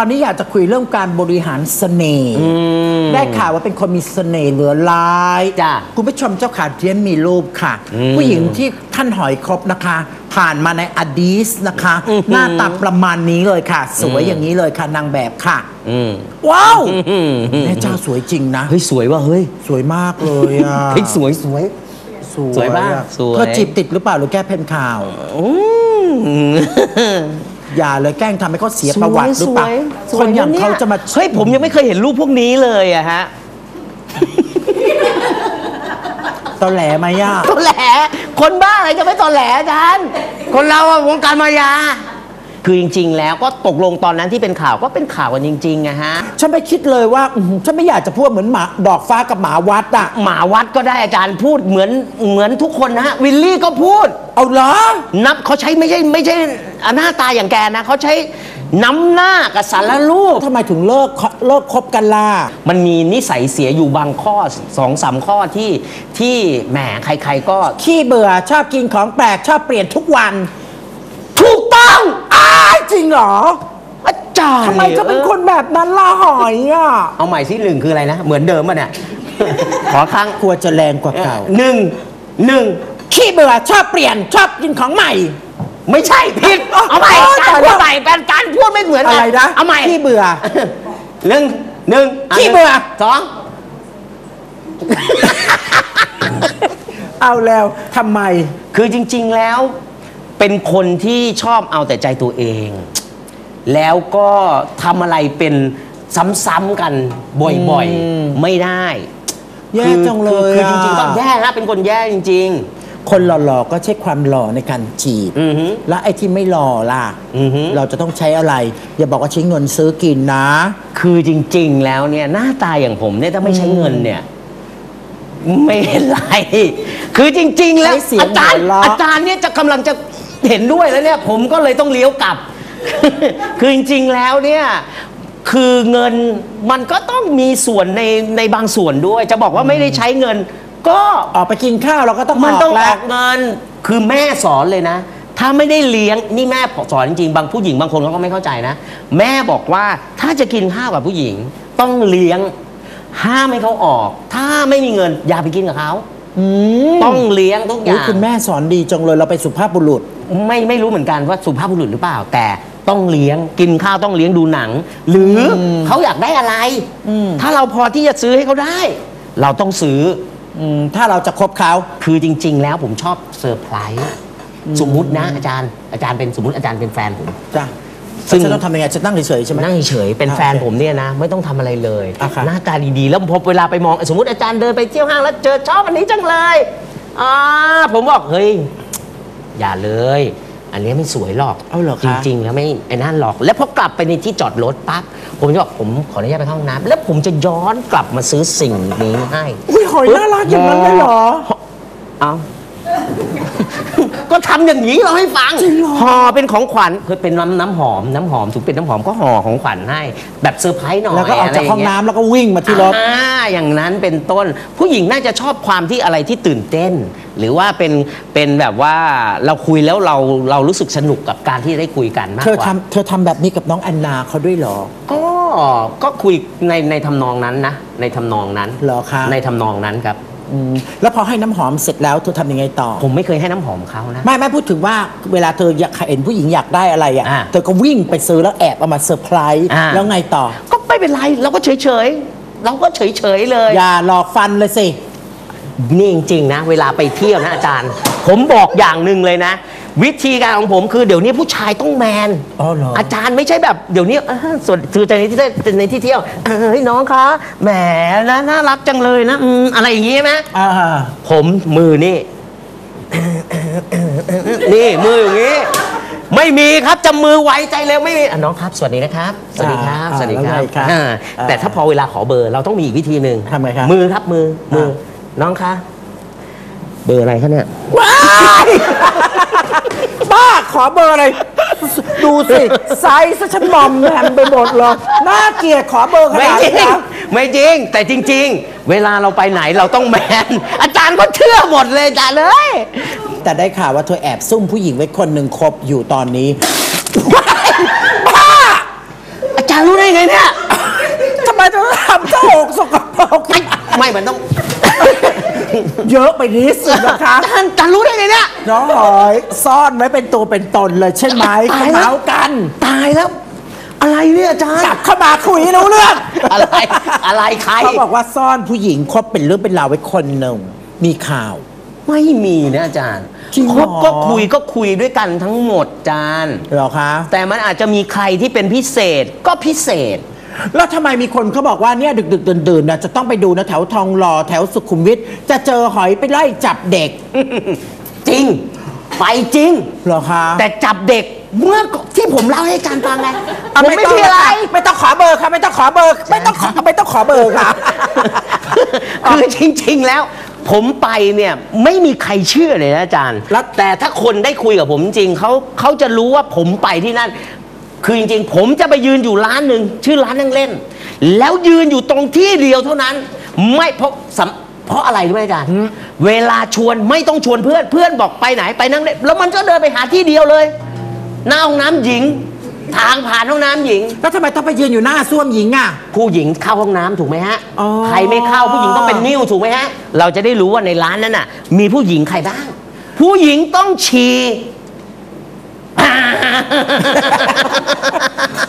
ตอนนี้อยากจะคุยเรื่องการบริหารเสน่ห์ได้ข่าวว่าเป็นคนมีเสน่ห์เหลือหลายจ้ะคุณผู้ชมเจ้าขาเทียนมีรูปค่ะอืมผู้หญิงที่ท่านหอยครบนะคะ ผ่านมาในอดีสนะคะอื้อหือหน้าตาประมาณนี้เลยค่ะ สวยอย่างนี้เลยค่ะนางแบบค่ะอืมว้าวอืมแม่เจ้าสวยจริงนะเฮ้ยสวยว่ะเฮ้ยสวยมากเลยอะเฮ้ยสวยสวยสวยปะอะสวยเธอจีบติดหรือเปล่าหรือแก้เพนข่าว อืมอย่าเลยแกล้งทำให้เขาเสียประวัติหรือเปล่าสวยคนอย่างนะเขาจะมาเฮ้ยผมยังไม่เคยเห็นรูปพวกนี้เลยอะฮะตอแหลไหมย่าตอแหล คนบ้าอะไรจะไม่ตอแหลอาจารย์คนเราอะวงการมายา คือจริง ๆ แล้วก็ตกลงตอนนั้นที่เป็นข่าวก็เป็นข่าวกันจริงๆอะฮะ ฉันไม่คิดเลยว่าอื้อหือฉันไม่อยากจะพูดเหมือนหมาดอกฟ้ากับหมาวัดอะหมาวัดก็ได้อาจารย์พูดเหมือนเหมือนทุกคนนะฮะ วิลลี่ก็พูด เอาเหรอ นับเขาใช้ไม่ใช่ไม่ใช่ หน้าตาอย่างแกนะเขาใช้น้ำหน้ากับสารรูป ทำไมถึงเลิกเลิกคบกันล่ะ มันมีนิสัยเสียอยู่บางข้อสองสามข้อที่ที่แหมใครๆก็ ขี้เบื่อชอบกินของแปลกชอบเปลี่ยนทุกวัน ถูกต้องอ้ายจริงเหรออาจารย์ทำไมจะเป็นคนแบบนั้นล่ะหอยอะเอาใหม่ที่หนึ่งคืออะไรนะ เหมือนเดิมป่ะเนี่ย ขอครั้งกลัวจะแรงกว่าเก่าหนึ่งหนึ่งขี้เบื่อชอบเปลี่ยนชอบกินของใหม่ ไม่ใช่ผิดเอาใหม่โอ๊ยการตายแล้วพูดใหม่เป็นการพูดไม่เหมือนกัอะไรนะเอาใหม่ขี้เบื่อหนึ่งหนึ่งะขี้เบื่อสองเอาแล้วทำไม คือจริง ๆแล้ว เป็นคนที่ชอบเอาแต่ใจตัวเอง แล้วก็ทำอะไรเป็นซ้ำๆกันบ่อยอืมๆไม่ได้แย่คือจังเลยคือคือจอะริงๆก็แย่นะเป็นคนแย่จริง คนหล่อๆก็ใช้ความหล่อในการจีบ อือฮึ แล้วไอ้ที่ไม่หล่อล่ะ อือฮึ เราจะต้องใช้อะไร อย่าบอกว่าใช้เงินซื้อกินนะๆคือจริง ๆ แล้วเนี่ยหน้าตาอย่างผมเนี่ยถ้าไม่ใช้เงินเนี่ย ไม่เห็นไร คือจริง ๆ แล้ว ใช้เสียงอาจารย์หัวเราะ อาจารย์เนี่ยจะกำลังจะเห็นด้วยแล้วเนี่ย ผมก็เลยต้องเลี้ยวกลับ คือจริง ๆ แล้วเนี่ย คือเงินมันก็ต้องมีส่วนในในบางส่วนด้วย จะบอกว่าไม่ได้ใช้เงิน ก็ออกไปกินข้าวเราก็ต้องมันต้องแล้อวอกเงิน คือแม่สอนเลยนะ ถ้าไม่ได้เลี้ยงนี่แม่สอนจริงๆบางผู้หญิงบางคนเขาก็ไม่เข้าใจนะ แม่บอกว่าถ้าจะกินข้าวกับผู้หญิง ต้องเลี้ยง ห้ามให้เขาออก ถ้าไม่มีเงินอย่าไปกินกับเขาอืมต้องเลี้ยงทุกออุ๊ยย่างคุณแม่สอนดีจังเลยเราไปนสุภาพบุรุษ ไม่ไม่รู้เหมือนกันว่าสุภาพบุรุษหรือเปล่า แต่ต้องเลี้ยงกินข้าวต้องเลี้ยงดูหนัง หรืออเขาอยากได้อะไร อืม ถ้าเราพอที่จะซื้อให้เขาได้ เราต้องซื้อ อืมถ้าเราจะคบเขา คือจริง ๆ แล้วผมชอบเซอร์ไพรส์สมมุตินะอาจารย์อาจารย์เป็นสมมติอาจารย์เป็นแฟนผม จ้ะซึ่ง ฉันต้องทำยังไงฉันนั่งเฉยๆใช่ไหม นั่งเฉยๆเป็นอ่าแฟนโอเคผมเนี่ยนะ ไม่ต้องทำอะไรเลย อะค่ะหน้าตาดีๆ แล้วพอเวลาไปมอง สมมติอาจารย์เดินไปเที่ยวห้างแล้วเจอชอบอันนี้จังเลยอ่าผมบอกเฮ้ย อย่าเลย อันนี้ไม่สวยหรอกเอาเหรอจคะ ริงๆแล้วไม่ไอ้นั่นหรอก แล้วพอกลับไปในที่จอดรถปั๊บผมจะบอกผมขออนุญาตไปเข้าห้องน้ำแล้วผมจะย้อนกลับมาซื้อสิ่งนี้ให้ อุ้ยหอยน่ารักอย่างนั้นเลยเหรอ เอา ก็ทำอย่างนี้เราให้ฟังจริงเหรอห่อเป็นของขวัญเคยเป็นน้ำน้ำหอมน้ำหอมถุงเป็นน้ำหอมก็ห่อของขวัญให้ แบบเซอร์ไพรส์หน่อยแล้วก็ออกจากห้องน้ำแล้วก็วิ่งมาที่รถ อ่าอย่างนั้นเป็นต้น ผู้หญิงน่าจะชอบความที่อะไรที่ตื่นเต้น หรือว่าเป็นเป็นแบบว่าเราคุยแล้วเราเรารู้สึกสนุกกับการที่ได้คุยกันมากเธอกว่า ทำเธอทำแบบนี้กับน้องแอนนาเขาด้วยเหรอ ก็ก็คุยในในทำนองนั้นนะในทำนองนั้นเหรอคะ ในทำนองนั้นครับ อืมแล้วพอให้น้ำหอมเสร็จแล้วเธอทำยังไงต่อ ผมไม่เคยให้น้ำหอมเขานะ ไม่ไม่พูดถึงว่าเวลาเธออยากเห็นผู้หญิงอยากได้อะไรอะอ่าเธอก็วิ่งไปซื้อแล้วแอบเอามาเซอร์ไพรส์อ่าแล้วไงต่อ ก็ไม่เป็นไรเราก็เฉยเฉยๆเราก็เฉยเฉยๆเลย อย่าหลอกฟันเลยสิ นี่จริงๆนะ เวลาไปเที่ยวนะอาจารย์ ผมบอกอย่างหนึ่งเลยนะ วิธีการของผมคือเดี๋ยวนี้ผู้ชายต้องแมน อ๋อเหรอจารย์ไม่ใช่แบบเดี๋ยวนี้เออส่วนคือในที่ในที่เที่ยวเออเฮ้ยน้องคะแหมนะน่ารักจังเลยนะอืมอะไรอย่างงี้ไหมอ่าผมมือนี่ นี่มืออย่างนี้ ไม่มีครับจะมือไวใจเร็วไม่มีอะน้องครับ สวัสดีนะครับ สวัสดีครับอ่าสวัสดีครับแล้วไงครับอ่าอ่าแต่ถ้าพอเวลาขอเบอร์เราต้องมีอีกวิธีหนึ่งทำไงครับมือครับมือมืออ่น้องคะ เบอร์อะไรคะเนี่ย ว้ายบ้าขอเบอร์อะไร ดูสิไซส์ซะฉันมอมแฮมไปหมดเลยน่าเกลียดขอเบอร์ขไม่นาดจรินี้ง นะไม่จริง แต่จริง ๆ เวลาเราไปไหนเราต้องแมน อาจารย์ก็เชื่อหมดเลยอาจารย์เลย แต่ได้ข่าวว่าเธอแอบซุ่มผู้หญิงไว้คนหนึ่งคบอยู่ตอนนี้ อาจารย์รู้ได้ไงเนี่ย ทำไมต้องทำเจ้าอกสกปรกไม่ไม่มันต้อง เยอะไปนิดสินะคะอาจารย์อาจารย์รู้ได้ไงเนี่ย น้องหอยซ่อนไว้เป็นตัวเป็นตนเลยใช่ไหมตาเขายแล้ว เมากัน ตายแล้ว อะไรเนี่ยอาจารย์จับเข้ามาคุยให้รู้เรื่อง อะไรอะไรใคร เขาบอกว่าซ่อนผู้หญิงคบเป็นเรื่องเป็นราวไว้คนหนึ่งมีข่าว ไม่มีนะอาจารย์จริงเหรอ คบก็คุยก็คุยด้วยกันทั้งหมดอาจารย์ เหรอคะ แต่มันอาจจะมีใครที่เป็นพิเศษก็พิเศษ แล้วทำไมมีคนเขาบอกว่าเนี่ยดึกดึกๆดื่นๆนะจะต้องไปดูนะแถวทองหล่อแถวสุขุมวิทจะเจอหอยไปไล่จับเด็กจริง ไปจริง เหรอคะแต่จับเด็กเมื่อก่อนที่ผมเล่าให้อาจารย์ฟังไงอะผมไม่มีอะไร ไม่ต้องขอเบอร์ค่ะไม่ต้องขอเบอร์ ไม่ต้องขอไม่ต้องขอเบอร์ค่ะ คือจริง ๆ แล้ว ผมไปเนี่ยไม่มีใครเชื่อเลยนะอาจารย์ แล้วแต่ถ้าคนได้คุยกับผมจริงเขาเขาจะรู้ว่าผมไปที่นั่น คือจริงๆ ผมจะไปยืนอยู่ร้านหนึ่งชื่อร้านนั่งเล่น แล้วยืนอยู่ตรงที่เดียวเท่านั้น ไม่เพราะสำเพราะอะไรรู้ไหมอาจารย์เวลาชวนไม่ต้องชวนเพื่อนเพื่อนบอกไปไหนไปนั่งเล่นแล้วมันก็เดินไปหาที่เดียวเลย หน้าห้องน้ำหญิง ทางผ่านห้องน้ำหญิง แล้วทำไมต้องไปยืนอยู่หน้าส้วมหญิงอะ ผู้หญิงเข้าห้องน้ำถูกไหมฮะ อ๋อ ใครไม่เข้าผู้หญิงต้องเป็นนิ้วถูกไหมฮะ เราจะได้รู้ว่าในร้านนั้นน่ะ มีผู้หญิงใครบ้าง ผู้หญิงต้องฉี่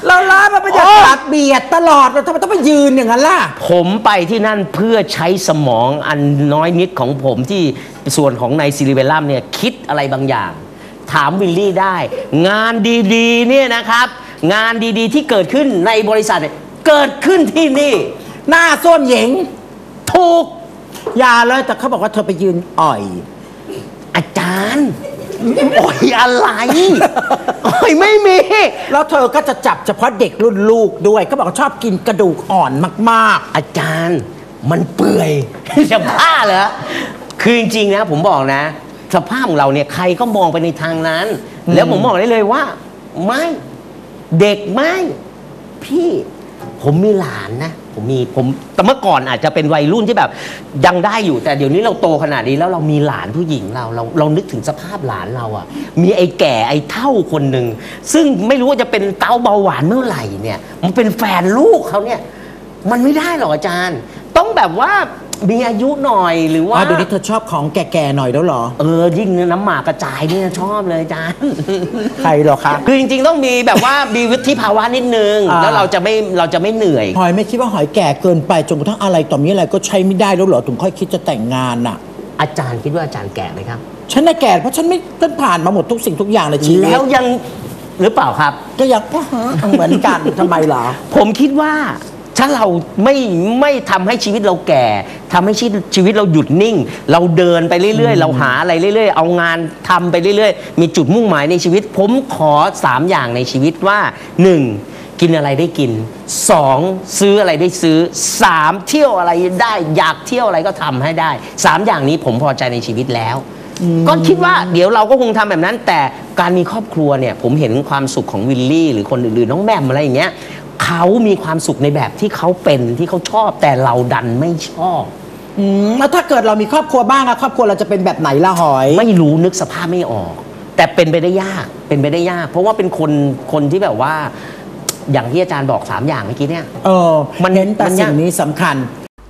เราล้านมันเป็นโอ้ตัดเบียดตลอดเราทำไมต้องไปยืนอย่างนั้นล่ะ ผมไปที่นั่นเพื่อใช้สมองอันน้อยนิดของผมที่ส่วนของในซิลิเบลัมเนี่ยคิดอะไรบางอย่าง ถามวิลลี่ได้ งานดีๆเนี่ยนะครับ งานดีๆที่เกิดขึ้นในบริษัทเนี่ยเกิดขึ้นที่นี่ หน้าส้วมหญิง ถูกอย่าเลยแต่เขาบอกว่าเธอไปยืนอ่อย อาจารย์ โอ้ยอะไรโอ้ยไม่มีแล้วเธอก็จะจับเฉพาะเด็กรุ่นลูกด้วยเขาบอกว่าชอบกินกระดูกอ่อนมาก อาจารย์มันเปื่อย จะบ้าเหรอคือจริงๆนะผมบอกนะ สภาพของเราเนี่ยใครก็มองไปในทางนั้น แล้วผมบอกได้เลยว่า ไม่ เด็กไม่ พี่ ผมมีหลานนะ ผมมีผมแต่เมื่อก่อนอาจจะเป็นวัยรุ่นที่แบบยังได้อยู่แต่เดี๋ยวนี้เราโตขนาดนี้แล้วเรามีหลานผู้หญิงเราเราเรานึกถึงสภาพหลานเราอะมีไอ้แก่ไอ้เท่าคนหนึ่งซึ่งไม่รู้ว่าจะเป็นเต้าเบาหวานเมื่อไหร่เนี่ย มันเป็นแฟนลูกเขาเนี่ย มันไม่ได้หรอกอาจารย์ ต้องแบบว่า มีอายุหน่อยหรือๆว่าว่าเดี๋ยวนี้เธอชอบของแก่ๆหน่อยแล้วเหรอ เออ ยิ่งน้ำหมากกระจายเนี่ยชอบเลยอาจารย์ ใครเหรอคะ คือจริง ๆ ต้องมีแบบว่า มีวุฒิภาวะนิดนึง อ่า แล้วเราจะไม่เราจะไม่เหนื่อย หอยไม่คิดว่าหอยแก่เกินไปจนกระทั่งอะไรต่อมีอะไรก็ใช้ไม่ได้แล้วเหรอถึงค่อยคิดจะแต่งงานน่ะ อาจารย์คิดว่าอาจารย์แก่ไหมครับ ฉันน่ะแก่เพราะฉันไม่ฉันผ่านมาหมดทุกสิ่งทุกอย่างในชีวิตแล้วยังหรือเปล่าครับ ก็ยังก็ฮะเหมือนกันทำไมเหรอ ผมคิดว่า ถ้าเราไม่ไม่ทำให้ชีวิตเราแก่ทำให้ชีวิตชีวิตเราหยุดนิ่ง เราเดินไปเรื่อย ๆ เราหาอะไรเรื่อย ๆ เอางานทำไปเรื่อย ๆ มีจุดมุ่งหมายในชีวิต ผมขอ 3 อย่างในชีวิตว่า 1. กินอะไรได้กิน 2. ซื้ออะไรได้ซื้อ 3. เที่ยวอะไรได้อยากเที่ยวอะไรก็ทำให้ได้ 3 อย่างนี้ผมพอใจในชีวิตแล้ว ก็คิดว่าเดี๋ยวเราก็คงทำแบบนั้น แต่การมีครอบครัวเนี่ยผมเห็นความสุขของวิลลี่ หรือคนอื่นๆน้องแหม่มอะไรอย่างเงี้ย เขามีความสุขในแบบที่เขาเป็นที่เขาชอบแต่เราดันไม่ชอบ อืมแล้วถ้าเกิดเรามีครอบครัวบ้างอะครอบครัวเราจะเป็นแบบไหนล่ะหอย ไม่รู้นึกสภาพไม่ออก แต่เป็นไปได้ยากเป็นไปได้ยาก เพราะว่าเป็นคนคนที่แบบว่า อย่างที่อาจารย์บอกสามอย่างเมื่อกี้เนี่ย เออมันเน้นแต่มันสิ่ยากงนี้สำคัญ